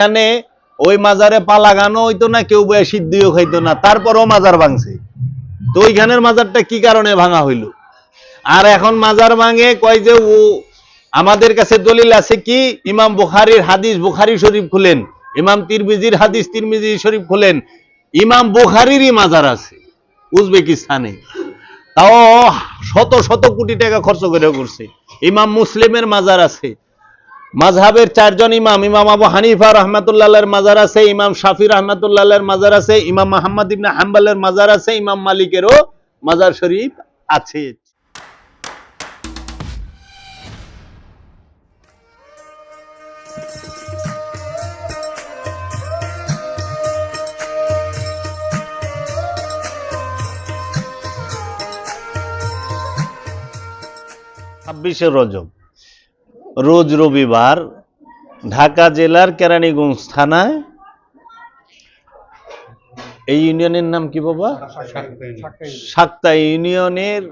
এখানে ওই মাজারে পালা গানও হইতো না, কেউ বয়ে সিদ্ধিও খাইতো না, তারপরও মাজার ভাঙছে। তো ওইখানের মাজারটা কি কারণে ভাঙা হইল? আর এখন মাজার ভাঙে কয় যে ও, আমাদের কাছে দলিল আছে কি? ইমাম বুখারির হাদিস, বুখারি শরীফ খুলেন। ইমাম তিরমিজির হাদিস, তিরমিজি শরীফ খুলেন। ইমাম বুখারিরই মাজার আছে উজবেকিস্তানে। তাও শত শত কোটি টাকা খরচ করে করছে। ইমাম মুসলিমের মাজার আছে। মাঝহাবের চারজন ইমাম ইমাম আবু হানিফা রহমাতুল্লাহের মাজার আছে ইমাম শাফি রহমাতুল্লাহের মাজার আছে ইমাম মোহাম্মদ ইবনে হাম্বালের মাজার আছে ইমাম মালিকেরও মাজার শরীফ আছে। ছাব্বিশে রজব। রোজ রবিবার ঢাকা জেলার কেরানীগঞ্জ থানায়। এই ইউনিয়নের নাম কি বাবা? সাক্তা ইউনিয়নের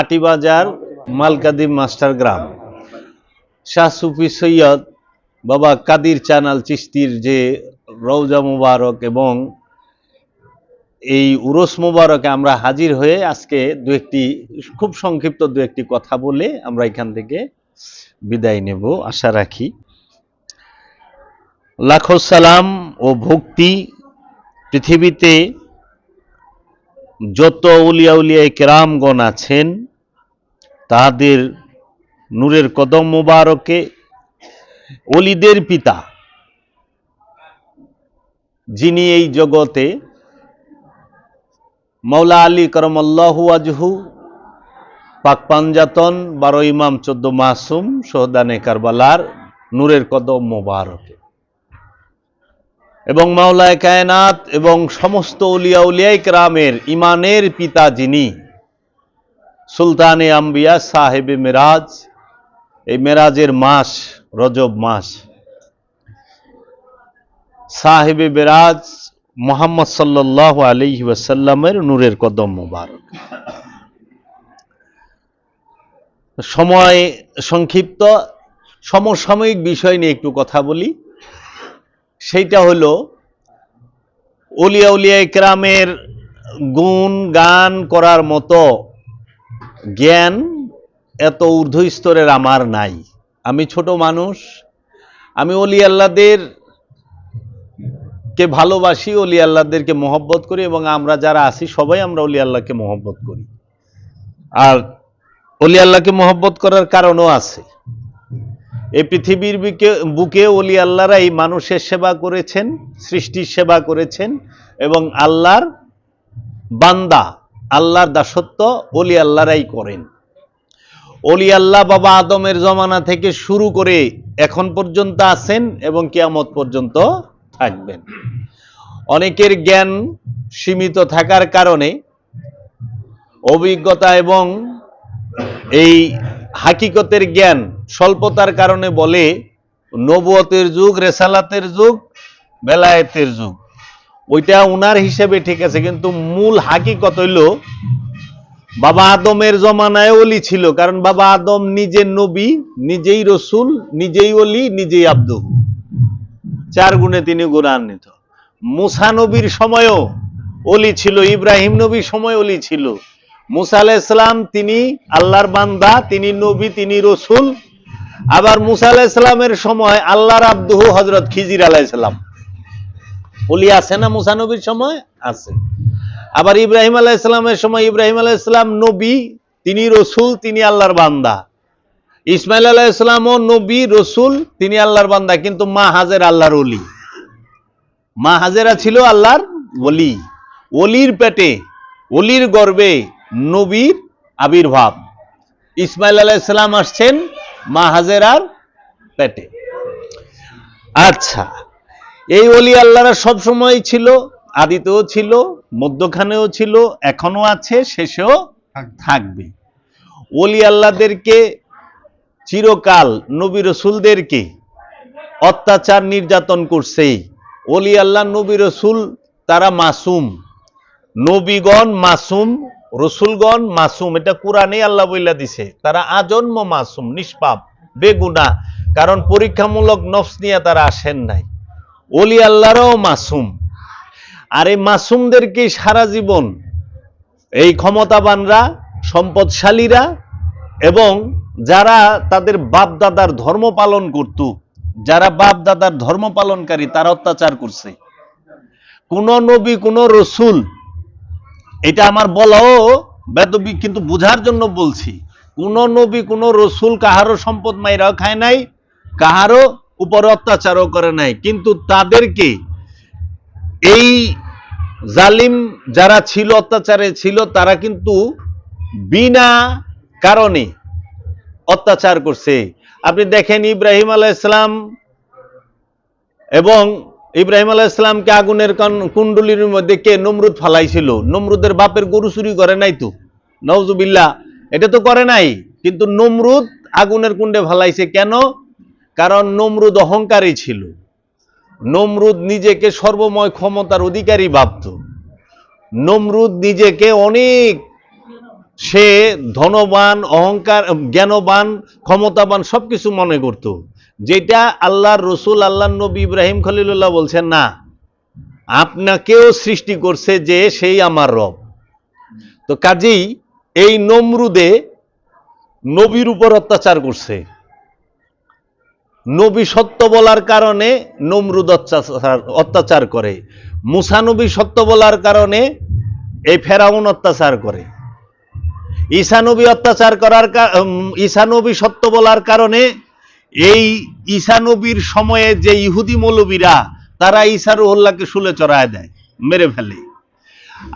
আটিবাজার মালকাদি মাস্টার গ্রাম। শাহ সুফি সৈয়দ বাবা কাদির চানাল চিস্তির যে রৌজা মুবারক এবং এই উরস মুবারকে আমরা হাজির হয়ে আজকে দু একটি, খুব সংক্ষিপ্ত দু একটি কথা বলে আমরা এখান থেকে বিদায় নেব, আশা রাখি। লাখো সালাম ও ভক্তি। পৃথিবীতে যত উলিয়া উলিয়া কেরামগণ আছেন, তাহাদের নূরের কদম মুবারকে অলিদের পিতা, যিনি এই জগতে মৌলা আলী করমল্লাহু আজহু পাক পাঞ্জাতন বারো ইমাম চোদ্দ মাসুম সোহদানে কারবালার নূরের কদম মোবারকে। এবং মাওলায় কায়নাত এবং সমস্ত উলিয়া উলিয়াই ক্রামের ইমানের পিতা যিনি সুলতানে আম্বিয়া সাহেবে মেরাজ, এই মেরাজের মাস, রজব মাস, সাহেবে বেরাজ মোহাম্মদ সাল্লাহ আলহি ওয়াসাল্লামের নূরের কদম মোবারক। সময় সংক্ষিপ্ত, সমসাময়িক বিষয় নিয়ে একটু কথা বলি। সেইটা হলো অলিয়া উলিয়া ইকরামের গুণ গান করার মতো জ্ঞান এত ঊর্ধ্ব স্তরের আমার নাই। আমি ছোট মানুষ, আমি অলি আল্লাদের কে ভালোবাসি অলি আল্লাহদেরকে মহব্বত করি এবং আমরা যারা আছি সবাই আমরা অলি আল্লাহকে মহব্বত করি। আর অলি আল্লাহকে মহব্বত করার কারণও আছে। এই পৃথিবীর বুকে অলি আল্লাহরাই মানুষের সেবা করেছেন, সৃষ্টির সেবা করেছেন এবং আল্লাহর বান্দা, আল্লাহর দাসত্ব অলি আল্লাহরাই করেন। অলি আল্লাহ বাবা আদমের জমানা থেকে শুরু করে এখন পর্যন্ত আছেন এবং কিয়ামত পর্যন্ত থাকবেন। অনেকের জ্ঞান সীমিত থাকার কারণে অভিজ্ঞতা এবং এই হাকিকতের জ্ঞান স্বল্পতার কারণে বলে, নবুয়তের যুগ, রেসালাতের যুগ, বেলায়েতের যুগ। ওইটা উনার হিসেবে ঠিক আছে, কিন্তু মূল হাকিকত হইল, বাবা আদমের জমানায় অলি ছিল, কারণ বাবা আদম নিজে নবী, নিজেই রসুল, নিজেই অলি নিজেই আব্দু। চার গুণে তিনি গুণান্বিত। মুসা নবীর সময়ও অলি ছিল, ইব্রাহিম নবীর সময় অলি ছিল। মুসা আলাহ ইসলাম তিনি আল্লাহর বান্দা, তিনি নবী, তিনি রসুল। আবার মুসা আলাহ ইসলামের সময় আল্লাহর আব্দুহু হজরত খিজির আলাহ ইসলাম অলি আছে না মুসা নবীর সময়? আছে। আবার ইব্রাহিম আলাহ ইসলামের সময় ইব্রাহিম আলাহ ইসলাম নবী, তিনি রসুল, তিনি আল্লাহর বান্দা। ইসমাইল আলাহ ইসলামও নবী, রসুল, তিনি আল্লাহর বান্দা, কিন্তু মা হাজের আল্লাহর অলি মা হাজেরা ছিল আল্লাহর অলি অলির পেটে অলির গর্বে নবীর আবির্ভাব। ইসমাইল আলাহ ইসলাম আসছেন মা হাজেরার পেটে। আচ্ছা এই অলি আল্লাহরা সব সময় ছিল আদিতেও ছিল মধ্যখানেও ছিল এখনও আছে শেষেও থাকবে। অলি আল্লাহদেরকে চিরকাল নবী রসুলদেরকে অত্যাচার নির্যাতন করছে অলি আল্লাহ নবী রসুল তারা মাসুম। নবীগণ মাসুম রসুলগণ মাসুম, এটা কোরআনে আল্লাহ বইলা দিছে। তারা আজন্ম মাসুম, নিষ্পাপ, বেগুনা, কারণ পরীক্ষামূলক নফস নিয়ে তারা আসেন নাই। অলি আল্লাহরও মাসুম। আর এই মাসুমদেরকে সারা জীবন এই ক্ষমতাবানরা, সম্পদশালীরা এবং যারা তাদের বাপ দাদার ধর্ম পালন করত, যারা বাপ দাদার ধর্ম পালনকারী, তারা অত্যাচার করছে। কোন নবী, কোন রসুল এটা আমার বলাও বেদবি, কিন্তু বোঝার জন্য বলছি। কোন নবী, কোন রসুল কাহারও সম্পদ মাইরাও খায় নাই, কাহারও উপর অত্যাচারও করে নাই। কিন্তু তাদেরকে এই জালিম যারা ছিল, অত্যাচারে ছিল, তারা কিন্তু বিনা কারণে অত্যাচার করছে। আপনি দেখেন ইব্রাহিম আলাইসালাম এবং ইব্রাহিম আলাইসালামকে আগুনের কন- কুণ্ডলীর মধ্যে কে নমরুদ ফালাইছিল? নমরুদের বাপের গরু চুরি করে নাই তো? নওজুবিল্লা এটা তো করে নাই। কিন্তু নমরুদ আগুনের কুণ্ডে ফালাইছে কেন? কারণ নমরুদ অহংকারী ছিল। নমরুদ নিজেকে সর্বময় ক্ষমতার অধিকারী ভাবত। নমরুদ নিজেকে অনেক সে ধনবান, অহংকার, জ্ঞানবান, ক্ষমতাবান সব কিছু মনে করত। যেটা আল্লাহর রসুল আল্লাহ নবী ইব্রাহিম খলিলুল্লাহ বলছেন না, আপনাকেও সৃষ্টি করছে যে সেই আমার রব। তো কাজেই এই নমরুদে নবীর উপর অত্যাচার করছে। নবী সত্য বলার কারণে নমরুদ অত্যাচার অত্যাচার করে। মুসানবী সত্য বলার কারণে এই ফেরাউন অত্যাচার করে। ঈশানবী অত্যাচার করার ঈশানবী সত্য বলার কারণে এই ঈশানবীর সময়ে যে ইহুদি মৌলবীরা, তারা ঈশা রুহুল্লাহকে শুলে চড়ায় দেয়, মেরে ফেলে।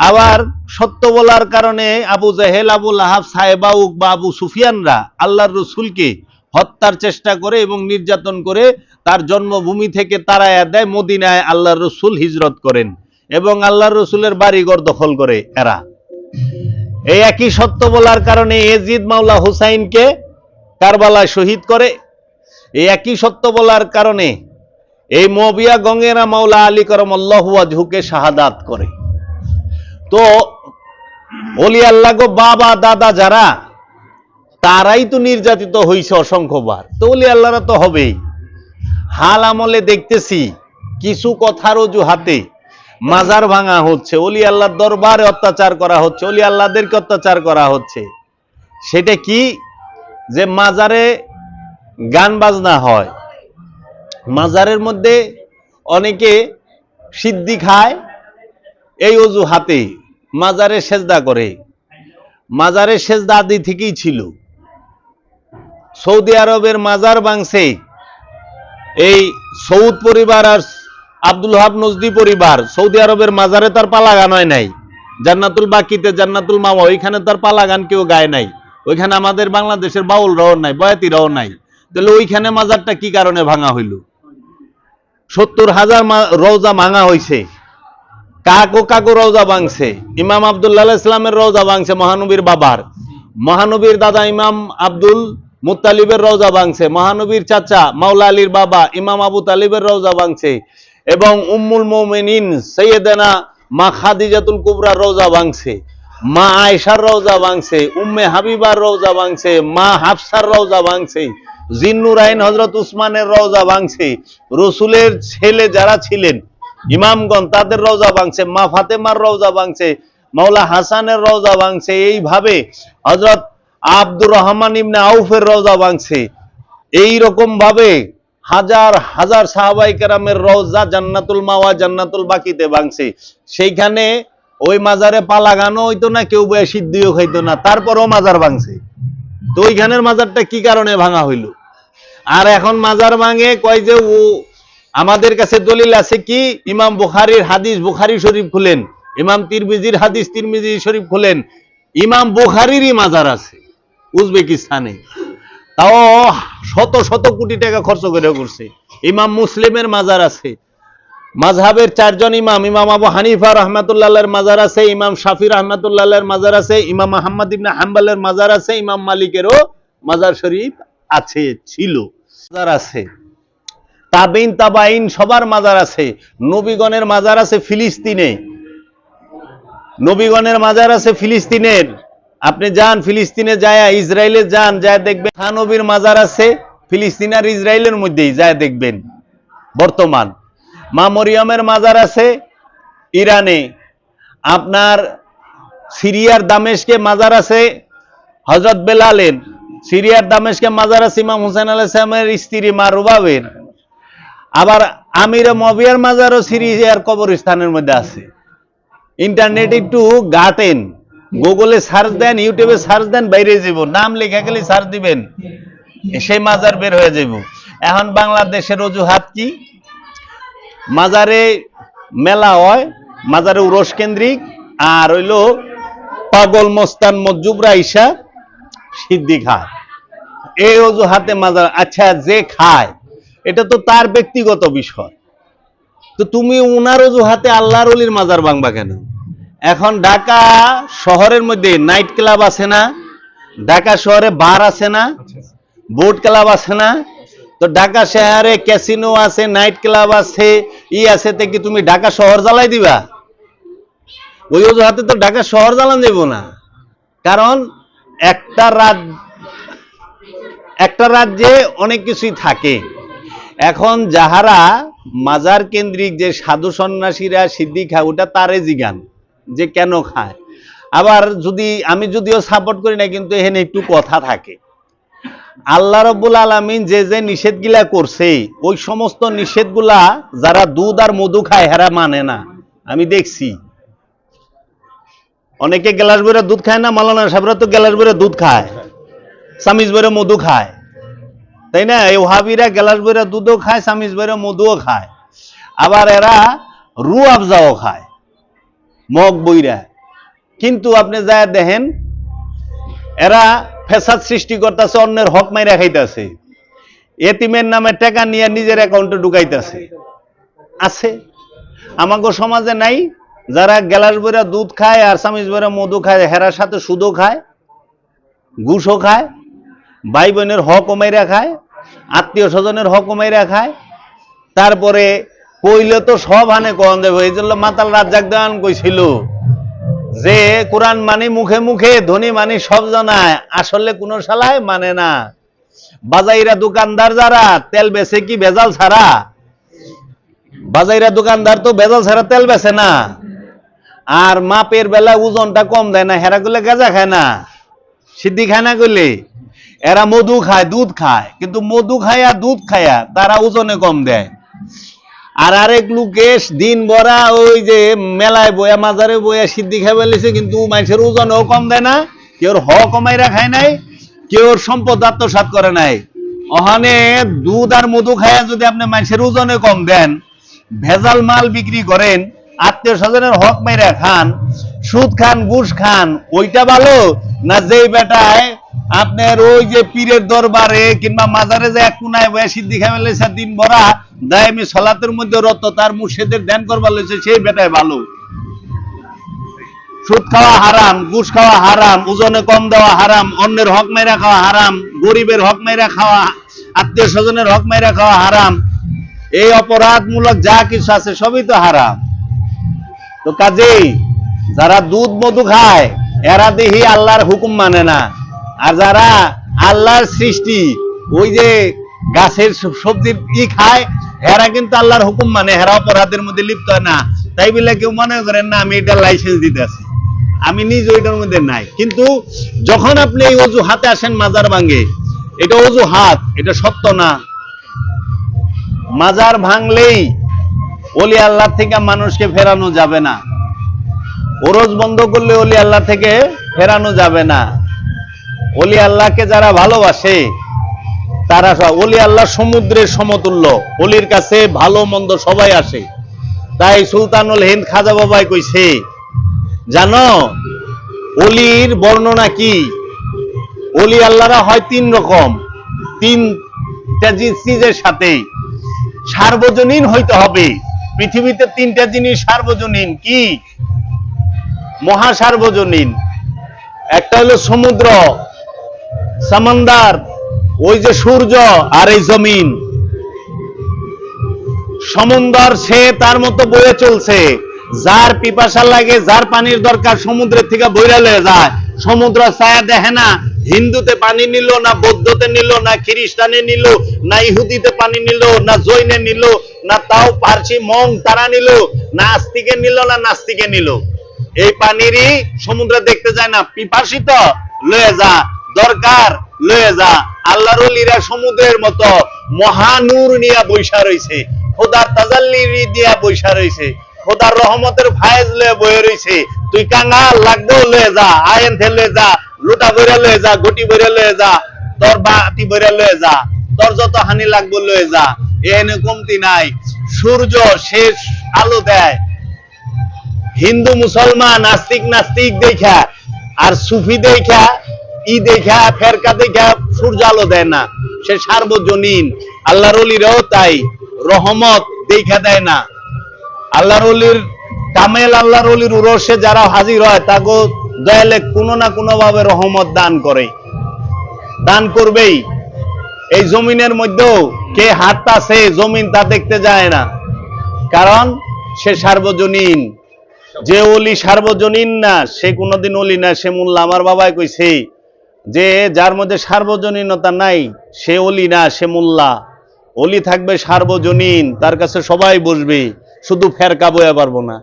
আবার সত্য বলার কারণে আবু জাহেল, আবু লাহাব সাহেবাউক বা আবু সুফিয়ানরা আল্লাহর রসুলকে হত্যার চেষ্টা করে এবং নির্যাতন করে তার জন্মভূমি থেকে তারায়া দেয়, মদিনায় আল্লাহর রসুল হিজরত করেন এবং আল্লাহর রসুলের বাড়িঘর দখল করে এরা। এই একই সত্য বলার কারণে এজিদ মাওলা হুসাইনকে কারবালায় শহীদ করে এই একই সত্য বলার কারণে এই মবিয়া গঙ্গেরা মাওলা আলী করম ঝুঁকে শাহাদাত করে। তো অলি আল্লাহ গো, বাবা, দাদা যারা, তারাই তো নির্যাতিত হয়েছে অসংখ্যবার। তো অলি আল্লাহরা তো হবেই। হাল আমলে দেখতেছি, কিছু কথার অজুহাতে মাজার ভাঙা হচ্ছে। অলি আল্লাহর দরবারে অত্যাচার করা হচ্ছে অলি আল্লাহদেরকে অত্যাচার করা হচ্ছে। সেটা কি? যে মাজারে গান বাজনা হয়। মাজারের মধ্যে অনেকে সিদ্ধি খায়, এই অজুহাতে মাজারে সেজদা করে। মাজারে সেজদা আদি থেকেই ছিল। সৌদি আরবের মাজার বাংছে এই সৌদ পরিবার আর আব্দুল হাব নজদি পরিবার, সৌদি আরবের মাজারে তার পালা গান হয় নাই। জান্নাতুল বাকিতে, জান্নাতুল মামা, ওইখানে তার পালা গান কেউ গায় নাই। ওইখানে আমাদের বাংলাদেশের বাউল রাও নাই বয়াতিরাও নাই। তাহলে ওইখানে মাজারটা কি কারণে ভাঙা হইল? সত্তর হাজার রওজা ভাঙা হইছে। কাকো কাকো রওজা ভাঙছে। ইমাম আবদুল্লাহ ইসলামের রওজা ভাঙছে মহানবীর বাবার। মহানবীর দাদা ইমাম আব্দুল মুতালিবের রওজা ভাঙছে। মহানবীর চাচা মাওলা আলীর বাবা ইমাম আবু তালিবের রওজা ভাঙছে। এবং উম্মুল মোমেনিন সৈয়দানা মা খাদিজাতুল কুবরার রওজা ভাঙছে। মা আয়েশার রওজা ভাঙছে। উম্মে হাবিবার রওজা ভাঙছে। মা হাফসার রওজা ভাঙছে। জিন্নুরাইন হজরত উসমানের রওজা ভাঙছে। রসুলের ছেলে যারা ছিলেন, ইমামগণ, তাদের রওজা ভাঙছে, মা ফাতেমার রওজা ভাঙছে, মাওলা হাসানের রওজা ভাঙছে, এইভাবে হজরত আব্দুর রহমান ইবনে আউফের রওজা ভাঙছে। এই রকম ভাবে হাজার হাজার সাহাবাই কেরামের রওজা জান্নাতুল মাওয়া, জান্নাতুল বাকিতে ভাঙছে। সেইখানে ওই মাজারে পালা গানও হইতো না, কেউ বয়ে সিদ্ধিও খাইতো না, তারপরও মাজার ভাঙছে। তো ওইখানের মাজারটা কি কারণে ভাঙা হইল? আর এখন মাজার ভাঙে কয় যে ও আমাদের কাছে দলিল আছে কি, ইমাম বুখারির হাদিস, বুখারি শরীফ খুলেন, ইমাম তিরমিজির হাদিস, তিরমিজি শরীফ খুলেন, ইমাম বুখারিরই মাজার আছে, উজবেকিস্তানে। তাও শত শত কোটি টাকা খরচ করে করছে। ইমাম মুসলিমের মাজার আছে। মাঝহাবের চারজন ইমাম ইমাম আবু হানিফা রহমাতুল্লাহের মাজার আছে, ইমাম শাফি রহমাতুল্লাহের মাজার আছে, ইমাম আহমদ ইবনে হাম্বালের মাজার আছে, ইমাম মালিকেরও মাজার শরীফ আছে, ছিল। মাজার আছে তাবিন তাবাইন সবার মাজার আছে, নবীগণের মাজার আছে ফিলিস্তিনে। নবীগণের মাজার আছে ফিলিস্তিনের। আপনি যান, ফিলিস্তিনে যায়, ইসরায়েলে যান, যায় দেখবেন নবীর মাজার আছে, ফিলিস্তিন আর ইসরায়েলের মধ্যেই যায় দেখবেন, বর্তমান। মা মরিয়মের মাজার আছে ইরানে। আপনার সিরিয়ার দামেশকে মাজার আছে হজরত বেলালের। সিরিয়ার দামেশকে মাজার আছে ইমাম হুসেন আলাহ ইসলামের স্ত্রী মা রুবাবের। আবার আমির মবিয়ার মাজারও সিরিয়ার কবরস্থানের মধ্যে আছে। ইন্টারনেট একটু গাটেন গুগলে সার্চ দেন, ইউটিউবে সার্চ দেন, বাইরে যাব নাম লেখা গেলে সার্চ দিবেন। সেই মাজার বের হয়ে যাব এখন বাংলাদেশের অজুহাত কি? মাজারে মেলা হয় মাজারে উরস কেন্দ্রিক আর হইল পাগল মস্তান মজ্জুবরা ইসা সিদ্ধি খায় এই অজুহাতে মাজার আচ্ছা যে খায় এটা তো তার ব্যক্তিগত বিষয়। তো তুমি উনার অজুহাতে আল্লাহর অলির মাজার ভাঙবা কেন? এখন ঢাকা শহরের মধ্যে নাইট ক্লাব আছে না ঢাকা শহরে বার আছে না বোট ক্লাব আছে না তো ঢাকা শহরে ক্যাসিনো আছে, নাইট ক্লাব আছে, ই আছে, তে কি তুমি ঢাকা শহর জ্বালাই দিবা? ওই অজুহাতে তো ঢাকা শহর জ্বালান দেব না। কারণ একটা রাত একটা রাজ্যে অনেক কিছুই থাকে। এখন যাহারা মাজার কেন্দ্রিক যে সাধু সন্ন্যাসীরা সিদ্ধি খায় ওটা তারে জিগান, যে কেন খায়। আবার যদি আমি যদিও সাপোর্ট করি না কিন্তু এখানে একটু কথা থাকে। আল্লাহ রব্বুল আলমিন যে যে নিষেধগুলা করছে, ওই সমস্ত নিষেধগুলা যারা দুধ আর মধু খায়, হেরা মানে না। আমি দেখছি। অনেকে গ্লাস বইরে দুধ খায় না মালানা সাহেবরা তো গ্লাস বইরে দুধ খায়, সামিজ বইরে মধু খায়। তাই না? এই ওহাবিরা গ্লাস বইরে দুধও খায়, সামিজ বইরে মধুও খায়। আবার এরা রু আফজাও খায়, মগ বইরা। কিন্তু আপনি যা দেখেন এরা ফেসাদ সৃষ্টি করতেছে, অন্যের হক মাইরা খাইতেছে। এতিমের নামে টাকা নিয়ে নিজের অ্যাকাউন্টে ঢুকাইতেছে। আছে। আমাকে সমাজে নাই, যারা গ্যালাস বইরা দুধ খায় আর সামিজ বইরা মধু খায়, হেরার সাথে সুদও খায়, ঘুষও খায় ভাই বোনের হক মাইরা খায় আত্মীয় স্বজনের হক মাইরা খায়। তারপরে কইলে তো সব হানে কন দেবে এই জন্য মাতাল রাজ্জাক দেওয়ান কইছিল। যে কোরআন মানে মুখে মুখে, ধনী মানে সব জানায়, আসলে কোন শালায় মানে না। বাজাইরা দোকানদার যারা, তেল বেচে কি ভেজাল ছাড়া? বাজাইরা দোকানদার তো বেজাল ছাড়া তেল বেচে না। আর মাপের বেলা ওজনটা কম দেয় না, হেরা গুলো গাজা খায় না। সিদ্ধি খায় না করলে এরা মধু খায়, দুধ খায়। কিন্তু মধু খায়া দুধ খায়া তারা ওজনে কম দেয়। আর আরেক লোকেশ দিন ভরা ওই যে মেলায় বয়া, মাজারে বয়া সিদ্ধি খাই বলেছে কিন্তু মানুষের ওজনও কম দেয় না কেউ হ কমাইরা খায় নাই কেউ সম্পদ আত্মসাত করে নাই। ওখানে দুধ আর মধু খায়া যদি আপনি মানুষের ওজনে কম দেন, ভেজাল মাল বিক্রি করেন, আত্মীয় স্বজনের হক মাইরা খান, সুদ খান, ঘুষ খান, ওইটা ভালো? না যেই বেটায় আপনার ওই যে পীরের দরবারে কিংবা মাজারে যে এক কোনায় বয়ে সিদ্ধি খাই ফেলেছে দিন ভরা দায়মি সলাতের মধ্যে রত তার মুর্শিদের ধ্যান করবার লইছে, সেই বেটায় ভালো। সুদ খাওয়া হারাম, ঘুষ খাওয়া হারাম, ওজনে কম দেওয়া হারাম, অন্যের হক মেরা খাওয়া হারাম, গরিবের হক মেরা খাওয়া আত্মীয় স্বজনের হক মেরা খাওয়া হারাম। এই অপরাধমূলক যা কিছু আছে, সবই তো হারাম। তো কাজেই যারা দুধ মধু খায়, এরা দেহি আল্লাহর হুকুম মানে না। আর যারা আল্লাহর সৃষ্টি, ওই যে গাছের স- সবজির ই খায় হেরা কিন্তু আল্লাহর হুকুম মানে হেরা অপরাধের মধ্যে লিপ্ত হয় না। তাই বলে কেউ মনে করেন না, আমি এটা লাইসেন্স দিতে আছি। আমি নিজ ওইটার মধ্যে নাই। কিন্তু যখন আপনি এই অজু হাতে আসেন মাজার ভাঙ্গে, এটা অজু হাত, এটা সত্য না। মাজার ভাঙলেই অলি আল্লাহ থেকে মানুষকে ফেরানো যাবে না। ওরজ বন্ধ করলে অলি আল্লাহ থেকে ফেরানো যাবে না। অলি আল্লাহকে যারা ভালোবাসে তারা অলি আল্লাহ সমুদ্রের সমতুল্য অলির কাছে ভালো মন্দ সবাই আসে। তাই সুলতানুল হিন্দ খাজা বাবাই কইছে, জানো অলির বর্ণনা কি? অলি আল্লাহরা হয় তিন রকম তিনটা জি- চিজের সাথে সার্বজনীন হইতে হবে। পৃথিবীতে তিনটা জিনিস সার্বজনীন, কি? মহাসার্বজনীন। একটা হলো সমুদ্র, সামান্দার ওই যে সূর্য আর এই জমিন। সমুন্দর সে তার মতো বয়ে চলছে। যার পিপাসা লাগে, যার পানির দরকার সমুদ্রের থেকে বইরা লয়ে যায়। সমুদ্র ছায়া দেখে না, হিন্দুতে পানি নিল, না বৌদ্ধতে নিল, না খ্রিস্টানে নিল, না ইহুদিতে পানি নিল, না জৈনে নিল, না তাও পার্সি মং তারা নিল, না আস্তিকে নিল, না নাস্তিকে নিল। এই পানিরই সমুদ্র দেখতে যায় না, পিপাসিত লয়ে যা দরকার লয়ে যা। আল্লাহর ওলিরা সমুদ্রের মতো মহানূর নিয়া বৈশা খোদার দিয়া বৈশা রইছে। খোদার রহমতের লয়ে বয়ে তুই লাগবেও লয়ে যা, আয়েন লয়ে যা, লুটা লয়ে যা গটি লয়ে যা, তোর লয়ে যা, তোর যত হানি লাগবে লয়ে যা। এনে কমতি নাই। সূর্য শেষ আলো দেয়। হিন্দু মুসলমান নাস্তিক নাস্তিক দেখা আর সুফি দেখা ই দেখা ফেরকা দেখা সূর্য আলো দেয় না, সে সার্বজনীন। আল্লাহর অলিরাও তাই, রহমত দেখা দেয় না। কামেল উরসে যারা হাজির হয় তাকে দয়ালে কোনো না কোনো ভাবে রহমত দান করে। দান করবেই। এই জমিনের মধ্যেও কে হাঁটতাছে জমিন তা দেখতে যায় না। কারণ সে সার্বজনীন। যে অলি সার্বজনীন না, সে কোনোদিন অলি না, সে মোল্লা আমার বাবাই কইছে যে যার মধ্যে সার্বজনীনতা নাই, সে অলি না, সে মোল্লা। অলি থাকবে সার্বজনীন, তার কাছে সবাই বসবে, শুধু ফেরকা বইয়া পারব না।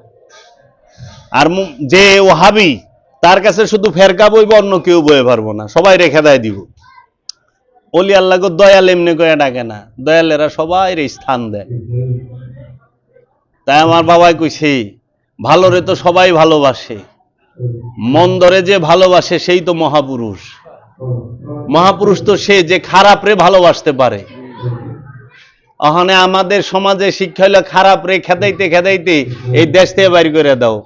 আর যে ও হাবি তার কাছে শুধু ফেরকা বইব, অন্য কেউ বয়ে পারব না। সবাই রেখে দেয় দিব। অলি আল্লাহকে দয়াল এমনি করে ডাকে না। দয়ালেরা সবাই রে স্থান দেয়। তাই আমার বাবাই কইছে, ভালোরে তো সবাই ভালোবাসে। মন্দরে যে ভালোবাসে, সেই তো মহাপুরুষ। মহাপুরুষ তো সে যে খারাপ রে ভালোবাসতে পারে। ওখানে আমাদের সমাজে শিক্ষা হলো খারাপ রে খেদাইতে খেদাইতে এই দেশ থেকে বাইর করে দাও।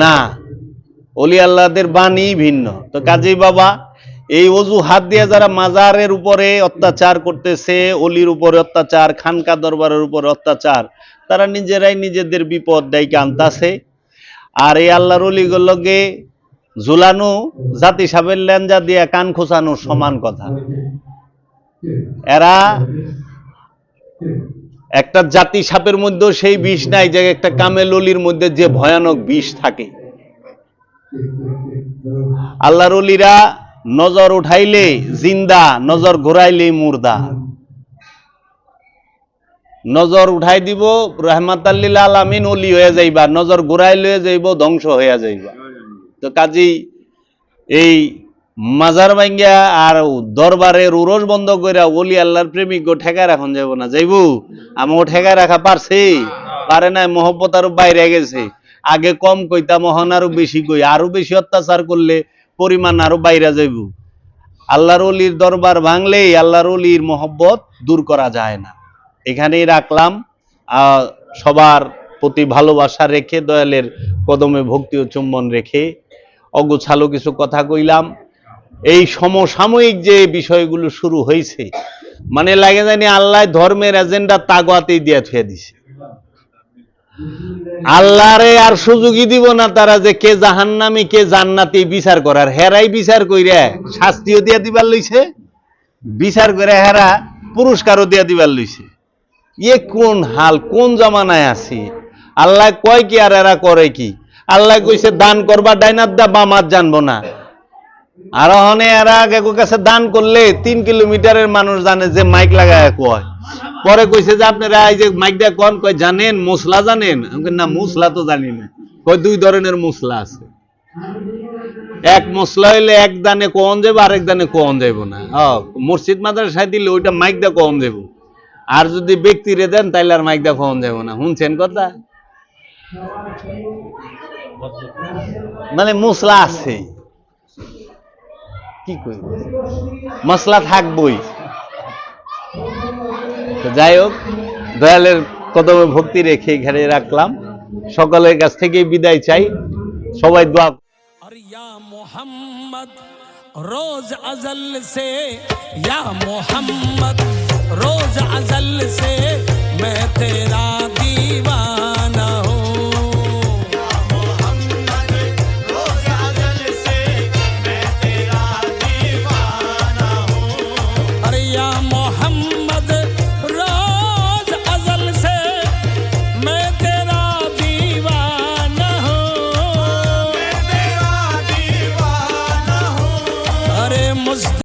না, অলি আল্লাহদের বাণী ভিন্ন। তো কাজী বাবা, এই অজু হাত দিয়ে যারা মাজারের উপরে অত্যাচার করতেছে, অলির উপরে অত্যাচার, খানকা দরবারের উপরে অত্যাচার, তারা নিজেরাই নিজেদের বিপদ ডাইকে আনতাছে। আর এই আল্লাহর অলিগুলোকে ঝুলানো জাতি সাবের ল্যাঞ্জা দিয়ে কান খোঁচানো সমান কথা। এরা একটা জাতি সাপের মধ্যেও সেই বিষ নাই যে একটা কামেল অলির মধ্যে যে ভয়ানক বিষ থাকে। আল্লাহর অলিরা নজর উঠাইলে জিন্দা, নজর ঘুরাইলে মুর্দা। নজর উঠাই দিব রহমাত আলামিন অলি হয়ে যাইবা, নজর ঘুরাই লয়ে যাইব, ধ্বংস হয়ে যাইবা। তো কাজী, এই মাজার ভাঙ্গিয়া আর দরবারের উরস বন্ধ কইরা ওলি আল্লাহর প্রেমিক গো ঠেকা রাখন যাব না। যাইবু? আমাকে ঠেকা রাখা পারছে? পারে নাই, মহব্বত আরও বাইরে গেছে। আগে কম কইতা মহন আরও বেশি কই। আরও বেশি অত্যাচার করলে পরিমাণ আরও বাইরে যাইব। আল্লাহর অলির দরবার ভাঙলেই আল্লাহর অলির মহব্বত দূর করা যায় না। এখানেই রাখলাম। সবার প্রতি ভালোবাসা রেখে, দয়ালের কদমে ভক্তি ও চুম্বন রেখে অগোছালো কিছু কথা কইলাম। এই সমসাময়িক যে বিষয়গুলো শুরু হয়েছে মানে লাগে জানি আল্লাহ ধর্মের এজেন্ডা তাগোয়াতেই দিয়ে থুয়ে দিছে। আল্লাহরে আর সুযোগই দিব না তারা যে কে জাহান্নামি, কে জান্নাতি বিচার করার। হেরাই বিচার কইরা শাস্তিও দিয়া দিবার লইছে, বিচার করে হেরা পুরস্কারও দিয়া দিবার লইছে। ইয়ে কোন হাল, কোন জমানায় আছি? আল্লাহ কয় কি আর এরা করে কি? আল্লাহ কইছে, দান করবা ডাইনার দা বামাত জানব না। আর ওখানে এরা কাকু কাছে দান করলে তিন কিলোমিটারের মানুষ জানে যে মাইক লাগায় কয়। পরে কইছে যে, আপনারা এই যে মাইক দিয়ে কন, কয়, জানেন, মশলা জানেন? না, মশলা তো জানি না। কয়, দুই ধরনের মশলা আছে। এক মশলা হইলে এক দানে কন যাবে আরেক দানে কন যাব না। মসজিদ মাদ্রাসায় দিলে ওইটা মাইক দিয়ে কন যাব আর যদি ব্যক্তিরে দেন, তাইলে আর মাইক দিয়ে কন যাব না। শুনছেন কথা? মানে মশলা আছে। কি করি মশলা থাকবই। যাই হোক, দয়ালের কদমে ভক্তি রেখে এখানে রাখলাম। সকলের কাছ থেকে বিদায় চাই। সবাই দোয়া মোহাম্মদ, রোজ আজল সে মোহাম্মদ, রোজ আজল সে, মে